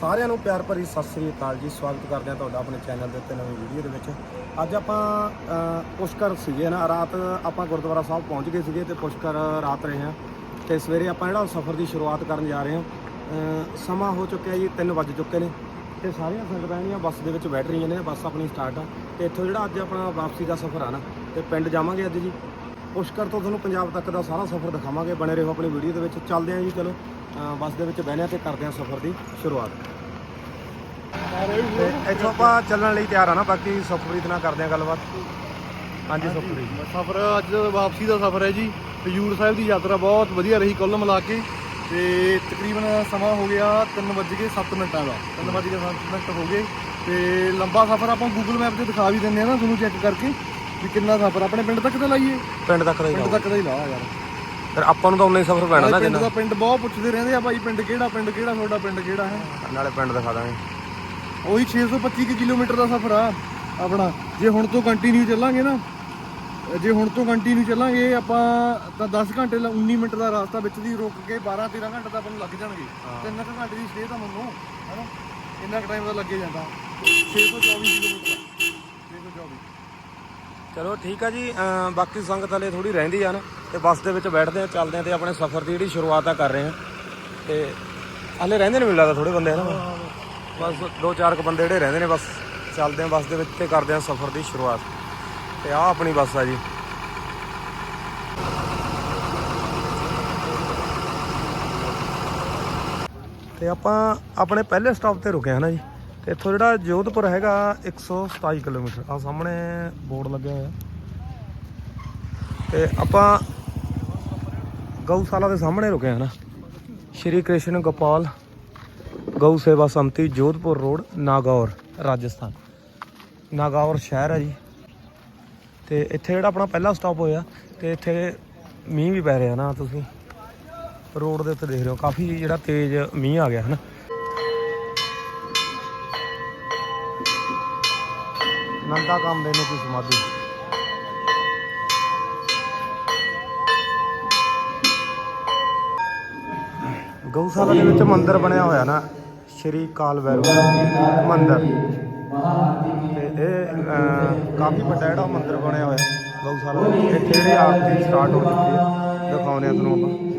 ਸਾਰਿਆਂ ਨੂੰ ਪਿਆਰ ਭਰੀ ਸਤਿ ਸ੍ਰੀ ਅਕਾਲ ਜੀ। ਸਵਾਗਤ ਕਰਦੇ ਹਾਂ ਤੁਹਾਡਾ ਆਪਣੇ ਚੈਨਲ ਦੇ ਉੱਤੇ ਨਵੀਂ ਵੀਡੀਓ ਦੇ ਵਿੱਚ। ਅੱਜ ਆਪਾਂ ਪੁਸ਼ਕਰ ਸੀਗੇ ਨਾ, ਰਾਤ ਆਪਾਂ ਗੁਰਦੁਆਰਾ ਸਾਹਿਬ ਪਹੁੰਚ ਗਏ ਸੀਗੇ ਤੇ ਪੁਸ਼ਕਰ ਰਾਤ ਰਹੇ ਹਾਂ। ਤੇ ਸਵੇਰੇ ਆਪਾਂ ਜਿਹੜਾ ਸਫ਼ਰ ਦੀ ਸ਼ੁਰੂਆਤ ਕਰਨ ਜਾ ਰਹੇ ਹਾਂ ਸਮਾਂ ਹੋ ਚੁੱਕਿਆ ਜੀ 3 ਵੱਜ ਚੁੱਕੇ ਨੇ। ਤੇ ਸਾਰੀਆਂ ਸੰਗਤਾਂ ਜਿਹੜੀਆਂ ਬੱਸ ਦੇ ਵਿੱਚ ਬੈਠ ਰਹੀਆਂ ਨੇ, ਬੱਸ ਆਪਣੀ ਸਟਾਰਟ ਆ। ਤੇ ਇੱਥੋਂ ਜਿਹੜਾ ਅੱਜ ਆਪਣਾ ਵਾਪਸੀ ਦਾ ਸਫ਼ਰ ਆ ਨਾ, ਤੇ ਪਿੰਡ ਜਾਵਾਂਗੇ ਅੱਜ ਜੀ। ਪੁਸ਼ਕਰ ਤੋਂ ਤੁਹਾਨੂੰ ਪੰਜਾਬ ਤੱਕ ਦਾ ਸਾਰਾ ਸਫ਼ਰ ਦਿਖਾਵਾਂਗੇ, ਬਣੇ ਰਹੋ ਆਪਣੀ ਵੀਡੀਓ ਦੇ ਵਿੱਚ। ਚੱਲਦੇ ਆਂ ਜੀ, ਚਲੋ। ਬੱਸ ਦੇ ਵਿੱਚ ਬਹਿਨੇ ਆ ਤੇ ਕਰਦੇ ਆਂ ਸਫ਼ਰ ਦੀ ਸ਼ੁਰੂਆਤ। ਤੇ ਇੱਥੋਂ ਆਪਾਂ ਚੱਲਣ ਲਈ ਤਿਆਰ ਆ ਨਾ ਬਾਕੀ ਸੁਖਪ੍ਰੀਤ ਨਾਲ ਕਰਦੇ ਆਂ ਗੱਲਬਾਤ। ਹਾਂਜੀ ਸੁਖਪ੍ਰੀਤ ਸਫ਼ਰ ਅੱਜ ਵਾਪਸੀ ਦਾ ਸਫ਼ਰ ਹੈ ਜੀ। ਹਜੂਰ ਸਾਹਿਬ ਦੀ ਯਾਤਰਾ ਬਹੁਤ ਵਧੀਆ ਰਹੀ ਕੁੱਲ ਮਿਲਾ ਕੇ। ਤੇ ਤਕਰੀਬਨ ਸਮਾਂ ਹੋ ਗਿਆ 3:07 ਮਿੰਟਾਂ ਦਾ। 3:07 ਮਿੰਟ ਹੋ ਗਏ। ਤੇ ਲੰਬਾ ਸਫ਼ਰ ਆਪਾਂ ਗੂਗਲ ਮੈਪ ਤੇ ਦਿਖਾ ਵੀ ਦਿੰਦੇ ਆ ਨਾ ਤੁਹਾਨੂੰ ਚੈੱਕ ਕਰਕੇ ਵੀ ਕਿੰਨਾ ਸਫ਼ਰ ਆਪਣੇ ਪਿੰਡ ਤੱਕ ਤਾਂ ਲਾਈਏ? ਪਿੰਡ ਤੱਕ ਦਾ ਹੀ ਪਿੰਡ ਤੱਕ ਦਾ ਹੀ ਲਾ ਯਾਰ। ਫਿਰ ਆਪਾਂ ਨੂੰ ਤਾਂ ਉਨਾ ਹੀ ਸਫ਼ਰ ਪੈਣਾ ਨਾ ਪਿੰਡ ਜਿੰਨਾ। ਦਾ ਪਿੰਡ ਬਹੁਤ ਪੁੱਛਦੇ ਰਹਿੰਦੇ ਆ ਭਾਈ ਪਿੰਡ ਕਿਹੜਾ ਪਿੰਡ ਕਿਹੜਾ ਤੁਹਾਡਾ ਪਿੰਡ ਕਿਹੜਾ ਹੈ? ਨਾਲੇ ਪਿੰਡ ਦਿਖਾ ਦਾਂਗੇ। ਉਹੀ 625 ਕੁ ਕਿਲੋਮੀਟਰ ਦਾ ਸਫ਼ਰ ਆ ਆਪਣਾ। ਜੇ ਹੁਣ ਤੋਂ ਕੰਟੀਨਿਊ ਚੱਲਾਂਗੇ ਨਾ ਜੇ ਹੁਣ ਤੋਂ ਕੰਟੀਨਿਊ ਚੱਲਾਂਗੇ ਆਪਾਂ ਤਾਂ 10 ਘੰਟੇ ਲ 19 ਮਿੰਟ ਦਾ ਰਸਤਾ ਵਿੱਚ ਦੀ ਰੁਕ ਕੇ 12 13 ਘੰਟੇ ਤਾਂ ਆਪਾਂ ਨੂੰ ਲੱਗ ਜਾਣਗੇ। ਤਿੰਨ ਕੁ ਘੰਟੇ ਦੀ ਸਟੇ ਤਾਂ ਮੰਨੋ ਹੈਨਾ? ਇੰਨਾ ਟਾਈਮ ਤਾਂ ਲੱਗੇ ਜਾਂਦਾ। 624 ਕਿਲੋਮੀਟਰ 624 ਚਲੋ ਠੀਕ ਆ ਜੀ ਅਮ ਬਾਕੀ ਸੰਗਤ ਹਲੇ ਥੋੜੀ ਰਹਿੰਦੀ ਆ ਨਾ, ਤੇ ਬੱਸ ਦੇ ਵਿੱਚ ਬੈਠਦੇ ਆ, ਚੱਲਦੇ ਆ ਤੇ ਆਪਣੇ ਸਫ਼ਰ ਦੀ ਜਿਹੜੀ ਸ਼ੁਰੂਆਤ ਆ ਕਰ ਰਹੇ ਆ। ਤੇ ਹਲੇ ਰਹਿੰਦੇ ਨੇ ਮੈਨੂੰ ਲੱਗਦਾ ਥੋੜੇ ਬੰਦੇ ਨਾ ਬਸ ਦੋ ਚਾਰ ਕੁ ਬੰਦੇ ਜਿਹੜੇ ਰਹਿੰਦੇ ਨੇ, ਬਸ ਚੱਲਦੇ ਆ, ਬੱਸ ਦੇ ਵਿੱਚ ਤੇ ਕਰਦੇ ਆ ਸਫ਼ਰ ਦੀ ਸ਼ੁਰੂਆਤ। ਤੇ ਆ ਆਪਣੀ ਬੱਸ ਆ ਜੀ। ਤੇ ਆਪਾਂ ਆਪਣੇ ਪਹਿਲੇ ਸਟਾਪ ਤੇ ਰੁਕੇ ਹਾਂ ਨਾ ਜੀ। ਤੇ ਇੱਥੋਂ ਜਿਹੜਾ ਜੋਧਪੁਰ ਹੈਗਾ 127 ਕਿਲੋਮੀਟਰ। ਆ ਸਾਹਮਣੇ ਬੋਰਡ ਲੱਗਿਆ ਹੋਇਆ। ਤੇ ਆਪਾਂ ਗਊਸ਼ਾਲਾ ਦੇ ਸਾਹਮਣੇ ਰੁਕੇ ਹਾਂ ਨਾ। ਸ਼੍ਰੀ ਕ੍ਰਿਸ਼ਨ ਗੋਪਾਲ ਗਊ ਸੇਵਾ ਸੰਮਤੀ, ਜੋਧਪੁਰ ਰੋਡ, ਨਾਗੌਰ, ਰਾਜਸਥਾਨ। ਨਾਗੌਰ ਸ਼ਹਿਰ ਹੈ ਜੀ। ਤੇ ਇੱਥੇ ਜਿਹੜਾ ਆਪਣਾ ਪਹਿਲਾ ਸਟਾਪ ਹੋਇਆ ਤੇ ਇੱਥੇ ਮੀਂਹ ਵੀ ਪੈ ਰਿਹਾ ਨਾ ਤੁਸੀਂ। ਰੋਡ ਦੇ ਉੱਤੇ ਦੇਖ ਰਹੇ ਹੋ, ਕਾਫੀ ਜਿਹੜਾ ਤੇਜ਼ ਮੀਂਹ ਆ ਗਿਆ ਹੈ ਨਾ। ਨੰਦਾ ਕੰਮ ਦੇ ਨੂੰ ਕੋਈ ਸਮਾਧੀ। ਗਊਸ਼ਾਲਾ ਦੇ ਵਿੱਚ ਮੰਦਿਰ ਬਣਿਆ ਹੋਇਆ ਨਾ, ਸ਼੍ਰੀ ਕਾਲ ਭੈਰਵ ਮੰਦਿਰ। ਤੇ ਇਹ ਕਾਫੀ ਵੱਡਾ ਜਿਹੜਾ ਮੰਦਿਰ ਬਣਿਆ ਹੋਇਆ ਗਊਸ਼ਾਲਾ ਦੇ ਵਿੱਚ। ਇੱਥੇ ਜਿਹੜੀ ਆਰਤੀ ਸਟਾਰਟ ਹੋ ਚੁੱਕੀ ਹੈ, ਦਿਖਾਉਂਦੇ ਆ ਤੁਹਾਨੂੰ ਆਪਾਂ।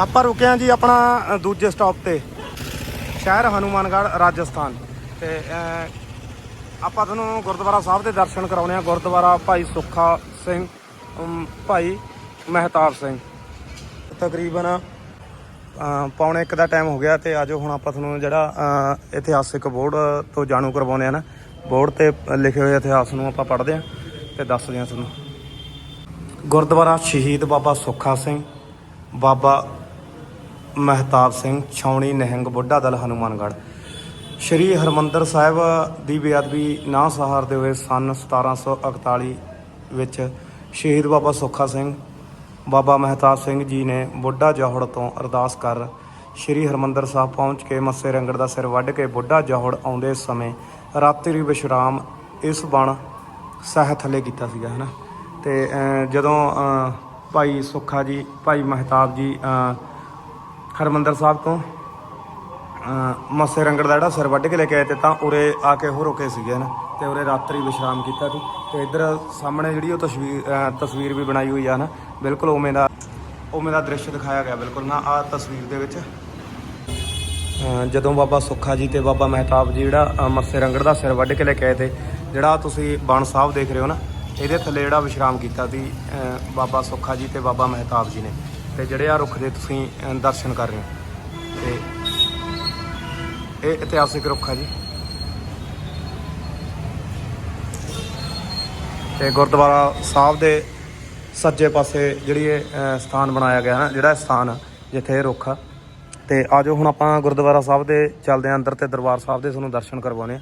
ਆਪਾਂ ਰੁਕੇ ਹਾਂ ਜੀ ਆਪਣਾ ਦੂਜੇ ਸਟਾਪ ਤੇ। ਸ਼ਹਿਰ ਹਨੂਮਾਨਗੜ੍ਹ ਰਾਜਸਥਾਨ। ਤੇ ਆਪਾਂ ਤੁਹਾਨੂੰ ਗੁਰਦੁਆਰਾ ਸਾਹਿਬ ਦੇ ਦਰਸ਼ਨ ਕਰਾਉਣੇ ਆ। ਗੁਰਦੁਆਰਾ ਭਾਈ ਸੁੱਖਾ ਸਿੰਘ ਭਾਈ ਮਹਿਤਾਬ ਸਿੰਘ। ਤਕਰੀਬਨ ਅ, ਪੌਣੇ ਇੱਕ ਦਾ ਟਾਈਮ ਹੋ ਗਿਆ ਤੇ ਆਜੋ ਹੁਣ ਆਪਾਂ ਤੁਹਾਨੂੰ ਜਿਹੜਾ ਇਤਿਹਾਸਿਕ ਬੋਰਡ ਤੋਂ ਜਾਣੂ ਕਰਵਾਉਂਦੇ ਆ ਨਾ ਬੋਰਡ ਤੇ ਲਿਖੇ ਹੋਏ ਇਤਿਹਾਸ ਨੂੰ ਆਪਾਂ ਪੜ੍ਹਦੇ ਆ ਤੇ ਦੱਸਦੇ ਆ ਤੁਹਾਨੂੰ। ਗੁਰਦੁਆਰਾ ਸ਼ਹੀਦ ਬਾਬਾ ਸੁੱਖਾ ਸਿੰਘ ਬਾਬਾ ਮਹਿਤਾਬ ਸਿੰਘ ਛਾਉਣੀ ਨਹਿੰਗ ਬੁੱਢਾ ਦਲ ਹਨੂਮਾਨਗੜ੍ਹ। ਸ਼੍ਰੀ ਹਰਮੰਦਰ ਸਾਹਿਬ ਦੀ ਬੇਅਦਬੀ ਨਾ ਸਹਾਰਦੇ ਹੋਏ ਸਨ 1741 ਵਿੱਚ ਸ਼ਹੀਦ ਬਾਬਾ ਸੁੱਖਾ ਸਿੰਘ ਬਾਬਾ ਮਹਿਤਾਬ ਸਿੰਘ ਜੀ ਨੇ ਬੁੱਢਾ ਜੋਹੜ ਤੋਂ ਅਰਦਾਸ ਕਰ ਸ਼੍ਰੀ ਹਰਮੰਦਰ ਸਾਹਿਬ ਪਹੁੰਚ ਕੇ ਮੱਸੇ ਰੰਗੜ ਦਾ ਸਿਰ ਵੱਢ ਕੇ ਬੁੱਢਾ ਜੋਹੜ ਆਉਂਦੇ ਸਮੇਂ ਰਾਤਰੀ ਵਿਸ਼ਰਾਮ ਇਸ ਬਣ ਸਹਿ ਥੱਲੇ ਕੀਤਾ ਸੀਗਾ ਹਨਾ? ਤੇ ਅਹ, ਜਦੋਂ ਭਾਈ ਸੁੱਖਾ ਜੀ ਭਾਈ ਮਹਿਤਾਬ ਜੀ ਹਰਮੰਦਰ ਸਾਹਿਬ ਤੋਂ ਅਹ, ਮੱਸੇ ਰੰਗੜ ਦਾ ਜਿਹੜਾ ਸਿਰ ਵੱਢ ਕੇ ਲੈ ਕੇ ਆਏ ਤੇ ਤਾਂ ਉਰੇ ਆ ਕੇ ਉਹ ਰੁਕੇ ਸੀਗੇ ਨਾ ਤੇ ਉਰੇ ਰਾਤਰੀ ਵਿਸ਼ਰਾਮ ਕੀਤਾ ਸੀ। ਤੇ ਇੱਧਰ ਸਾਹਮਣੇ ਜਿਹੜੀ ਉਹ ਤਸਵੀਰ ਤਸਵੀਰ ਵੀ ਬਣਾਈ ਹੋਈ ਆ ਨਾ ਬਿਲਕੁਲ ਉਵੇਂ ਦਾ ਉਵੇਂ ਦਾ ਦ੍ਰਿਸ਼ ਦਿਖਾਇਆ ਗਿਆ ਬਿਲਕੁਲ ਨਾ ਆਹ ਤਸਵੀਰ ਦੇ ਵਿੱਚ। ਜਦੋਂ ਬਾਬਾ ਸੁੱਖਾ ਜੀ ਤੇ ਬਾਬਾ ਮਹਿਤਾਬ ਜੀ ਜਿਹੜਾ ਮੱਸੇ ਰੰਗੜ ਦਾ ਸਿਰ ਵੱਢ ਕੇ ਲੈ ਕੇ ਆਏ ਤੇ ਜਿਹੜਾ ਤੁਸੀਂ ਬਣ ਸਾਹਿਬ ਦੇਖ ਰਹੇ ਹੋ ਨਾ ਇਹਦੇ ਥੱਲੇ ਜਿਹੜਾ ਵਿਸ਼ਰਾਮ ਕੀਤਾ ਸੀ ਬਾਬਾ ਸੁੱਖਾ ਜੀ ਤੇ ਬਾਬਾ ਮਹਿਤਾਬ ਜੀ ਨੇ। ਤੇ ਜਿਹੜੇ ਆ ਰੁੱਖ ਦੇ ਤੁਸੀਂ ਦਰਸ਼ਨ ਕਰ ਰਹੇ ਹੋ। ਤੇ ਇਹ ਇਤਿਹਾਸਿਕ ਰੁੱਖ ਆ ਜੀ। ਤੇ ਗੁਰਦੁਆਰਾ ਸਾਹਿਬ ਦੇ ਸੱਜੇ ਪਾਸੇ ਜਿਹੜੀ ਇਹ ਸਥਾਨ ਬਣਾਇਆ ਗਿਆ ਨਾ ਜਿਹੜਾ ਸਥਾਨ ਆ, ਜਿੱਥੇ ਇਹ ਰੁੱਖ ਆ। ਤੇ ਆਜੋ ਹੁਣ ਆਪਾਂ ਗੁਰਦੁਆਰਾ ਸਾਹਿਬ ਦੇ ਚੱਲਦੇ ਆਂ ਅੰਦਰ ਤੇ ਦਰਬਾਰ ਸਾਹਿਬ ਦੇ ਤੁਹਾਨੂੰ ਦਰਸ਼ਨ ਕਰਵਾਉਣੇ ਆ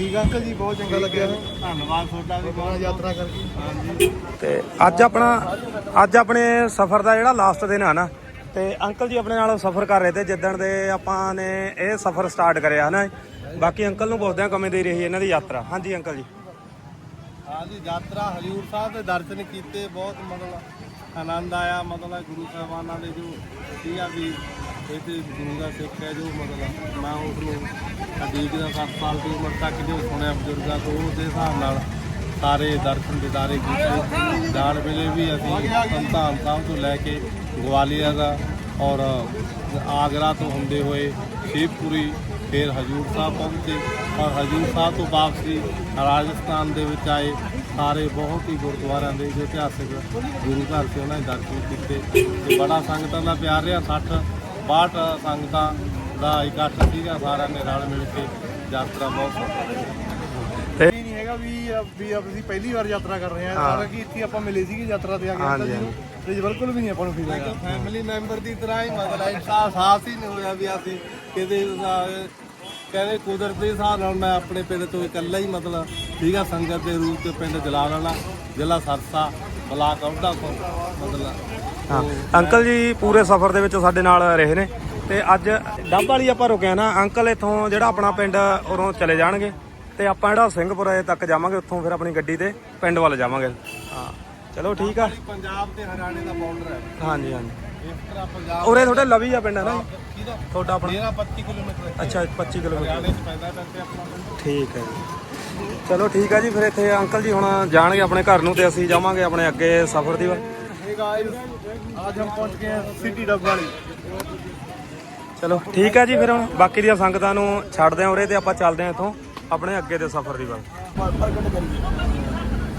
ਠੀਕ ਆ? ਅੰਕਲ ਜੀ ਬਹੁਤ ਚੰਗਾ ਲੱਗਿਆ ਧੰਨਵਾਦ ਤੁਹਾਡਾ ਵੀ ਬਹੁਤ ਯਾਤਰਾ ਕਰਕੇ। ਹਾਂਜੀ। ਤੇ ਅੱਜ ਆਪਣਾ ਅੱਜ ਆਪਣੇ ਸਫ਼ਰ ਦਾ ਜਿਹੜਾ ਲਾਸਟ ਦਿਨ ਆ ਨਾ ਤੇ ਅੰਕਲ ਜੀ ਆਪਣੇ ਨਾਲ ਸਫ਼ਰ ਕਰ ਰਹੇ ਤੇ ਜਿੱਦਣ ਦੇ ਆਪਾਂ ਨੇ ਇਹ ਸਫ਼ਰ ਸਟਾਰਟ ਕਰਿਆ ਹਨਾ। ਬਾਕੀ ਅੰਕਲ ਨੂੰ ਪੁੱਛਦੇ ਆ ਕਿਵੇਂ ਦੀ ਰਹੀ ਇਹਨਾਂ ਦੀ ਯਾਤਰਾ। ਹਾਂਜੀ ਅੰਕਲ ਜੀ। ਹਾਂਜੀ ਯਾਤਰਾ ਹਜੂਰ ਸਾਹਿਬ ਦੇ ਦਰਸ਼ਨ ਕੀਤੇ ਬਹੁਤ ਮਤਲਬ ਆਨੰਦ ਆਇਆ। ਮਤਲਬ ਗੁਰੂ ਸਾਹਿਬਾਨਾਂ ਦੇ ਜੋ ਸੀਗਾ ਵੀ ਇੱਥੇ ਗੁਰੂ ਦਾ ਸਿੱਖ ਹੈ ਜੋ ਮਤਲਬ ਮੈਂ ਉਸ ਨੂੰ ਅਦੀਕ ਦਾ 7 ਸਾਲ ਦੀ ਉਮਰ ਤੱਕ ਜੋ ਸੁਣਿਆ ਬਜ਼ੁਰਗਾਂ ਤੋਂ ਉਹਦੇ ਹਿਸਾਬ ਨਾਲ ਸਾਰੇ ਦਰਸ਼ਨ ਦਿਦਾਰੇ ਕੀਤੇ। ਜਾਣ ਵੇਲੇ ਵੀ ਅਸੀਂ ਸੰਤਾਨ ਸਾਹਿਬ ਤੋਂ ਲੈ ਕੇ ਗਵਾਲੀਅਰ ਦਾ ਔਰ ਆਗਰਾ ਤੋਂ ਹੁੰਦੇ ਹੋਏ ਸ਼ਿਵਪੁਰੀ, ਫਿਰ ਹਜੂਰ ਸਾਹਿਬ ਪਹੁੰਚੇ ਔਰ ਹਜੂਰ ਸਾਹਿਬ ਤੋਂ ਵਾਪਸੀ ਰਾਜਸਥਾਨ ਦੇ ਵਿੱਚ ਆਏ। ਸਾਰੇ ਬਹੁਤ ਹੀ ਗੁਰਦੁਆਰਿਆਂ ਦੇ ਜੋ ਇਤਿਹਾਸਕ ਗੁਰੂ ਘਰ 'ਤੇ ਉਹਨਾਂ ਦੇ ਦਰਸ਼ਨ ਕੀਤੇ। ਤੇ ਬੜਾ ਸੰਗਤਾਂ ਦਾ ਪਿਆਰ ਰਿਹਾ 60 62 ਸੰਗਤਾਂ ਦਾ ਇਕੱਠ ਸੀਗਾ ਸਾਰਿਆਂ ਨੇ ਰਲ ਮਿਲ ਕੇ ਯਾਤਰਾ ਬਹੁਤ ਤੇ ਨਹੀਂ ਹੈਗਾ ਵੀ ਵੀ ਅਸੀਂ ਪਹਿਲੀ ਵਾਰ ਯਾਤਰਾ ਕਰ ਰਹੇ ਹਾਂ। ਹਾਂ। ਹਾਲਾਂਕਿ ਇੱਥੇ ਆਪਾਂ ਮਿਲੇ ਸੀਗੇ ਯਾਤਰਾ ਤੇ ਆ ਕੇ ਹਾਂਜੀ, ਅੰਕਲ ਜੀ। ਤੇ ਬਿਲਕੁਲ ਵੀ ਨਹੀਂ ਆਪਾਂ ਨੂੰ ਫੀਲ ਹੋਇਆ ਫੈਮਿਲੀ ਮੈਂਬਰ ਦੀ ਤਰ੍ਹਾਂ ਹੀ ਮਤਲਬ ਸਾਹਸ ਹੀ ਨਹੀਂ ਹੋਇਆ ਵੀ ਅਸੀਂ ਕਿਤੇ ਕਹਿੰਦੇ ਕੁਦਰਤ ਦੇ ਹਿਸਾਬ ਨਾਲ ਮੈਂ ਆਪਣੇ ਪਿੰਡ ਤੋਂ ਇਕੱਲਾ ਹੀ ਮਤਲਬ ਠੀਕਾ ਸੰਗਤ ਦੇ ਰੂਪ ਤੇ ਪਿੰਡ ਜਲਾਲਾਲਾ ਜ਼ਿਲ੍ਹਾ ਸਰਸਾ ਬਲਾਕ ਅਹੁਦਾ ਤੋਂ ਮਤਲਬ। ਹਾਂ ਅੰਕਲ ਜੀ ਪੂਰੇ ਸਫ਼ਰ ਦੇ ਵਿੱਚ ਸਾਡੇ ਨਾਲ ਰਹੇ ਨੇ ਤੇ ਅੱਜ ਡੱਬ ਵਾਲੀ ਆਪਾਂ ਰੁਕਿਆ ਨਾ ਅੰਕਲ ਇੱਥੋਂ ਜਿਹੜਾ ਆਪਣਾ ਪਿੰਡ ਉਰੋਂ ਚਲੇ ਜਾਣਗੇ ਤੇ ਆਪਾਂ ਜਿਹੜਾ ਸਿੰਘਪੁਰੇ ਤੱਕ ਜਾਵਾਂਗੇ ਉੱਥੋਂ ਫਿਰ ਆਪਣੀ ਗੱਡੀ ਤੇ ਪਿੰਡ ਵੱਲ ਜਾਵਾਂਗੇ। ਹਾਂ ਚਲੋ ਠੀਕ ਆ। ਪੰਜਾਬ ਤੇ ਹਰਿਆਣੇ ਦਾ ਬਾਰਡਰ ਹੈ। ਹਾਂਜੀ ਹਾਂਜੀ। ਇਸ ਤਰ੍ਹਾਂ ਪੰਜਾਬ ਉਰੇ ਤੁਹਾਡੇ ਲਵੀ ਆ ਪਿੰਡ ਹੈ ਨਾ ਜੀ? ਕਿਹਦਾ ਤੁਹਾਡਾ ਆਪਣਾ ਮੇਰਾ 25 ਕਿਲੋਮੀਟਰ ਹੈ ਅੱਛਾ 25 ਕਿਲੋਮੀਟਰ ਹਰਿਆਣੇ ਚ ਪੈਂਦਾ ਕਰਕੇ ਆਪਣਾ ਪਿੰਡ ਠੀਕ ਹੈ ਜੀ ਚਲੋ ਠੀਕ ਹੈ ਜੀ ਫਿਰ ਇੱਥੇ ਅੰਕਲ ਜੀ ਹੁਣ ਜਾਣਗੇ ਆਪਣੇ ਘਰ ਨੂੰ ਤੇ ਅਸੀਂ ਜਾਵਾਂਗੇ ਆਪਣੇ ਅੱਗੇ ਸਫ਼ਰ ਦੀ ਵੱਲ हे गाइस आज हम पहुंच गए हैं सिटी डबवाली ਚਲੋ ਠੀਕ ਹੈ ਜੀ ਫਿਰ ਹੁਣ ਬਾਕੀ ਦੀਆਂ ਸੰਗਤਾਂ ਨੂੰ ਛੱਡਦੇ ਹਾਂ ਉਰੇ ਤੇ ਆਪਾਂ ਚੱਲਦੇ ਹਾਂ ਇੱਥੋਂ ਆਪਣੇ ਅੱਗੇ ਦੇ ਸਫ਼ਰ ਦੀ ਵੱਲ ਪ੍ਰਗਟ ਕਰੀਏ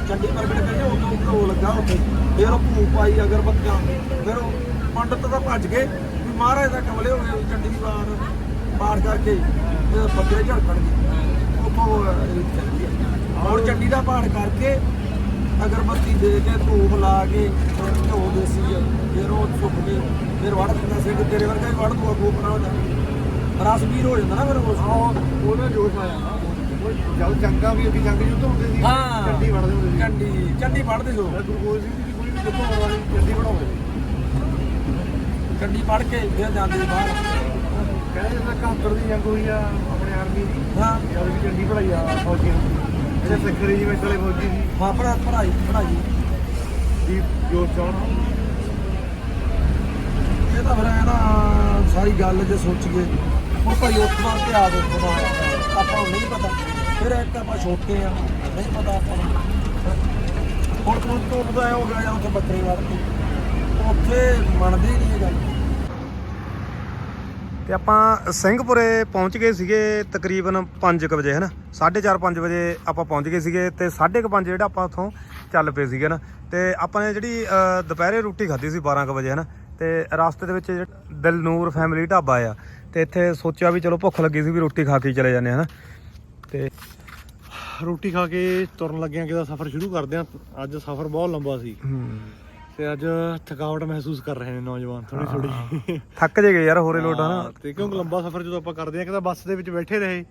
ਚੰਡੀ ਪ੍ਰਗਟ ਕਰੀਏ ਉਹ ਤੋਂ ਲੱਗਾ ਉੱਥੇ ਫਿਰ ਉਹ ਭੂ ਪਾਈ ਅਗਰਬੱਤੀਆਂ ਫਿਰ ਉਹ ਪੰਡਤ ਤਾਂ ਭੱਜ ਗਏ ਵੀ ਮਹਾਰਾਜ ਦਾ ਕਮਲੇ ਹੋ ਗਏ ਚੰਡੀ ਦੀ ਵਾਰ ਪਾਰ ਕਰਕੇ ਤੇ ਬੱਕਰੇ ਝੜਕਣਗੇ ਉੱਥੋਂ ਰੀਤ ਚੱਲ ਗਈ। ਹੁਣ ਚੰਡੀ ਦਾ ਪਾੜ ਕਰਕੇ ਅਗਰਬੱਤੀ ਦੇ ਕੇ ਧੂਪ ਲਾ ਕੇ ਘਿਓ ਦੇਸੀ ਫਿਰ ਉਹ ਸੁੱਕ ਕੇ ਫਿਰ ਵੜ ਦਿੰਦਾ ਸੀ ਕਿ ਤੇਰੇ ਵਰਗਾ ਹੀ ਵੜ ਦੂਆ ਗੋਪ ਨਾਲ ਰਸ ਵੀਰ ਹੋ ਜਾਂਦਾ ਨਾ ਫਿਰ ਉਸ ਉਹਦਾ ਜੋਸ਼ ਆਇਆ ਨਾ। ਜਦ ਜੰਗਾਂ ਵੀ ਅੱਗੇ ਜੰਗ ਯੁੱਧ ਹੁੰਦੇ ਸੀ ਹਾਂ ਚੰਡੀ ਵੜਦੇ ਹੁੰਦੇ ਸੀ। ਚੰਡੀ ਚੰਡੀ ਪੜਦੇ ਸੋ ਗੁਰੂ ਗੋਬਿੰਦ ਸਿੰਘ ਜੀ ਕੋਈ ਵੀ ਜਦੋਂ ਵਾਲੀ ਚੰਡੀ ਬਣਾਉਂਦੇ ਚੰਡੀ ਪੜ ਕੇ ਫਿਰ ਜਾਂਦੇ ਸੀ ਬਾਹਰ। ਕਹਿੰਦੇ ਜਦੋਂ 71 ਦੀ ਜੰਗ ਹੋਈ ਆ ਆਪਣੇ ਆਰਮੀ ਦੀ। ਹਾਂ। ਜਦ ਵੀ ਚੰਡੀ ਪੜਾਈ ਆ ਫੌਜੀਆਂ ਨੂੰ ਜਿਹੜੇ ਸਿੱਖ ਰੈਜੀਮੈਂਟ ਵਾਲੇ ਫੌਜੀ ਸੀ। ਹਾਂ ਪੜਾ ਪੜਾਈ ਪੜਾਈ ਦੀ ਜੋਸ਼ ਚਾਹਣ ਇਹ ਤਾਂ ਫਿਰ ਇਹ ਨਾ ਸਾਰੀ ਗੱਲ ਜੇ ਸੋਚੀਏ ਹੁਣ ਭਾਈ ਉੱਥੋਂ ਦਾ ਇਤਿਹਾਸ ਉੱਥੋਂ ਦਾ ਆਪਾਂ ਨੂੰ ਨਹੀਂ ਪਤਾ। ਫਿਰ ਇੱਕ ਆਪਾਂ ਛੋਟੇ ਆ ਨਹੀਂ ਪਤਾ ਆਪਾਂ ਨੂੰ। ਹੁਣ ਤੋਂ ਪਤਾ ਹੋ ਗਿਆ ਜਾਂ ਉੱਥੇ ਬੱਕਰੀ ਵੜਤੀ ਉੱਥੇ ਮੰਨਦੇ ਹੀ ਨਹੀਂ ਇਹ ਗੱਲ। ਤੇ ਆਪਾਂ ਸਿੰਘਪੁਰੇ ਪਹੁੰਚ ਗਏ ਸੀਗੇ ਤਕਰੀਬਨ 5:00 ਵਜੇ ਹਨਾ 4:30 5 ਵਜੇ ਆਪਾਂ ਪਹੁੰਚ ਗਏ ਸੀਗੇ ਤੇ 5:30 ਜਿਹੜਾ ਆਪਾਂ ਉੱਥੋਂ ਚੱਲ ਪਏ ਸੀਗੇ ਨਾ? ਤੇ ਆਪਾਂ ਨੇ ਜਿਹੜੀ ਦੁਪਹਿਰੇ ਰੋਟੀ ਖਾਧੀ ਸੀ 12:00 ਵਜੇ ਹਨਾ ਤੇ ਰਸਤੇ ਦੇ ਵਿੱਚ ਜਿਹੜਾ ਦਿਲਨੂਰ ਫੈਮਿਲੀ ਢਾਬਾ ਆ ਤੇ ਇੱਥੇ ਸੋਚਿਆ ਵੀ ਚਲੋ ਭੁੱਖ ਲੱਗੀ ਸੀ ਵੀ ਰੋਟੀ ਖਾ ਕੇ ਹੀ ਚਲੇ ਜਾਂਦੇ ਹਨਾ ਤੇ ਰੋਟੀ ਖਾ ਕੇ ਤੁਰਨ ਲੱਗਿਆਂ ਕਿਦਾ ਸਫ਼ਰ ਸ਼ੁਰੂ ਕਰਦੇ ਆ। ਅੱਜ ਸਫ਼ਰ ਬਹੁਤ ਲੰਬਾ ਸੀ। ਹੂੰ। ਤੇ ਅੱਜ ਥਕਾਵਟ ਮਹਿਸੂਸ ਕਰ ਰਹੇ ਨੇ ਨੌਜਵਾਨ ਥੋੜੀ ਥੋੜੀ ਥੱਕ ਜੇ ਗਏ ਯਾਰ ਹੋਰੇ ਲੋਟਾ ਨਾ। ਤੇ ਕਿਉਂਕਿ ਲੰਬਾ ਸਫ਼ਰ ਜਦੋਂ ਆਪਾਂ ਕਰਦੇ ਆ ਕਿਦਾ ਬੱਸ ਦੇ ਵਿੱਚ ਬੈਠੇ ਰਹੇ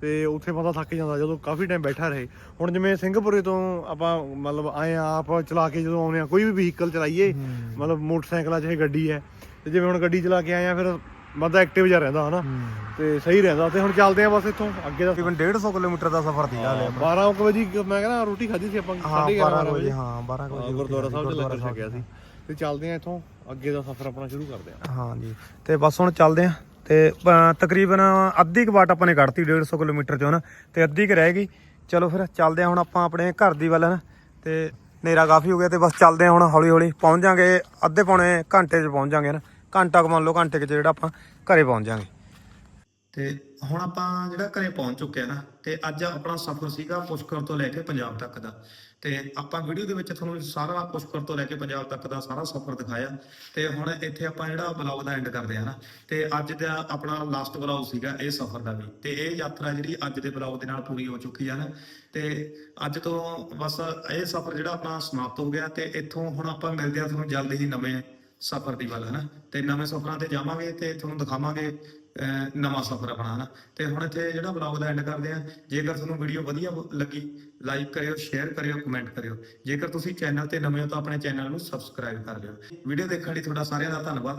ਤੇ ਉੱਥੇ ਬੰਦਾ ਥੱਕ ਜਾਂਦਾ ਜਦੋਂ ਕਾਫੀ ਟਾਈਮ ਬੈਠਾ ਰਹੇ। ਹੁਣ ਜਿਵੇਂ ਸਿੰਗਾਪੁਰੇ ਤੋਂ ਆਪਾਂ ਮਤਲਬ ਆਏ ਆ ਆਪ ਚਲਾ ਕੇ ਜਦੋਂ ਆਉਨੇ ਆ ਕੋਈ ਵੀ ਵਹੀਕਲ ਚਲਾਈਏ ਮਤਲਬ ਮੋਟਰਸਾਈਕਲ ਆ ਚਾਹੇ ਗੱਡੀ ਹੈ ਤੇ ਜਿਵੇਂ ਹੁਣ ਗੱਡੀ ਚਲਾ ਕੇ ਆਏ ਆ ਫਿਰ ਬੰਦਾ ਐਕਟਿਵ ਜਿਹਾ ਰਹਿੰਦਾ ਹਨਾ। ਤੇ ਸਹੀ ਰਹਿੰਦਾ। ਤੇ ਹੁਣ ਚੱਲਦੇ ਆ ਬਸ ਇੱਥੋਂ ਅੱਗੇ ਦਾ ਤਕਰੀਬਨ 150 ਕਿਲੋਮੀਟਰ ਦਾ ਸਫ਼ਰ ਸੀਗਾ ਹਲੇ 12 ਕੁ ਵਜੇ ਮੈਂ ਕਹਿੰਦਾ ਰੋਟੀ ਖਾਧੀ ਸੀ ਆਪਾਂ ਹਾਂ 11:30 12 ਵਜੇ ਹਾਂ 12 ਹਾਂ, ਵਜੇ ਗੁਰਦੁਆਰਾ ਸਾਹਿਬ ਚ ਲੰਗਰ ਛਕਿਆ ਸੀ। ਤੇ ਚੱਲਦੇ ਆ ਇੱਥੋਂ ਅੱਗੇ ਦਾ ਸਫ਼ਰ ਆਪਣਾ ਸ਼ੁਰੂ ਕਰਦੇ ਆ ਹਾਂ ਜੀ ਤੇ ਬਸ ਹੁਣ ਚੱਲਦੇ ਆ ਤੇ ਤਕਰੀਬਨ ਅੱਧੀ ਕੁ ਬਾਟ ਆਪਾਂ ਨੇ ਕੱਢਤੀ 150 ਕਿਲੋਮੀਟਰ ਚੋਂ ਨਾ। ਤੇ ਅੱਧੀ ਕੁ ਰਹਿ ਗਈ। ਚਲੋ ਫਿਰ ਚੱਲਦੇ ਆ ਹੁਣ ਆਪਾਂ ਆਪਣੇ ਘਰ ਦੀ ਵੱਲ ਨਾ ਤੇ ਹਨੇਰਾ ਕਾਫੀ ਹੋ ਗਿਆ ਤੇ ਬਸ ਚੱਲਦੇ ਆ ਹੁਣ ਹੌਲੀ ਹੌਲੀ ਪਹੁੰਚ ਜਾਾਂਗੇ ਅੱਧੇ ਪੌਣੇ ਘੰਟੇ 'ਚ ਪਹੁੰਚ ਜਾਾਂਗੇ ਨਾ ਘੰਟਾ ਕੁ ਮੰਨ ਲਓ, ਘੰਟੇ 'ਚ ਜਿਹੜਾ ਆਪਾਂ ਘਰੇ ਪਹੁੰਚ ਜਾਾਂਗੇ ਤੇ ਹੁਣ ਆਪਾਂ ਜਿਹੜਾ ਘਰੇ ਪਹੁੰਚ ਚੁੱਕੇ ਆ ਨਾ, ਤੇ ਅੱਜ ਆਪਣਾ ਸਫ਼ਰ ਸੀਗਾ ਪੁਸ਼ਕਰ ਤੋਂ ਲੈ ਕੇ ਪੰਜਾਬ ਤੱਕ ਦਾ। ਤੇ ਆਪਾਂ ਵੀਡੀਓ ਦੇ ਵਿੱਚ ਤੁਹਾਨੂੰ ਸਾਰਾ ਪੁਸ਼ਕਰ ਤੋਂ ਲੈ ਕੇ ਪੰਜਾਬ ਤੱਕ ਦਾ ਸਾਰਾ ਸਫ਼ਰ ਦਿਖਾਇਆ। ਤੇ ਹੁਣ ਇੱਥੇ ਆਪਾਂ ਜਿਹੜਾ ਬਲੌਗ ਦਾ ਐਂਡ ਕਰਦੇ ਆ ਨਾ, ਤੇ ਅੱਜ ਦਾ ਆਪਣਾ ਲਾਸਟ ਬਲੌਗ ਸੀਗਾ ਇਹ ਸਫ਼ਰ ਦਾ ਵੀ। ਤੇ ਇਹ ਯਾਤਰਾ ਜਿਹੜੀ ਅੱਜ ਦੇ ਬਲੌਗ ਦੇ ਨਾਲ ਪੂਰੀ ਹੋ ਚੁੱਕੀ ਆ ਨਾ। ਤੇ ਅੱਜ ਤੋਂ ਬਸ ਇਹ ਸਫ਼ਰ ਜਿਹੜਾ ਆਪਣਾ ਸਮਾਪਤ ਹੋ ਗਿਆ, ਤੇ ਇੱਥੋਂ ਹੁਣ ਆਪਾਂ ਮਿਲਦੇ ਆ ਤੁਹਾਨੂੰ ਜਲਦੀ ਹੀ ਨਵੇਂ ਸਫ਼ਰ ਦੀ ਵੱਲ ਹਨਾ? ਤੇ ਨਵੇਂ ਸਫ਼ਰਾਂ ਤੇ ਜਾਵਾਂਗੇ ਤੇ ਤੁਹਾਨੂੰ ਦਿਖਾਵਾਂਗੇ ਨਵਾਂ ਸਫ਼ਰ ਆਪਣਾ, ਹਨਾ? ਤੇ ਹੁਣ ਇੱਥੇ ਜਿਹੜਾ ਬਲੌਗ ਦਾ ਐਂਡ ਕਰਦੇ ਆ ਜੇਕਰ ਤੁਹਾਨੂੰ ਵੀਡੀਓ ਵਧੀਆ ਲੱਗੀ ਲਾਈਕ ਕਰਿਓ ਸ਼ੇਅਰ ਕਰਿਓ ਕਮੈਂਟ ਕਰਿਓ। ਜੇਕਰ ਤੁਸੀਂ ਚੈਨਲ ਤੇ ਨਵੇਂ ਹੋ ਤਾਂ ਆਪਣੇ ਚੈਨਲ ਨੂੰ ਸਬਸਕ੍ਰਾਈਬ ਕਰ ਲਿਓ। ਵੀਡੀਓ ਦੇਖਣ ਲਈ ਤੁਹਾਡਾ ਸਾਰਿਆਂ ਦਾ ਧੰਨਵਾਦ।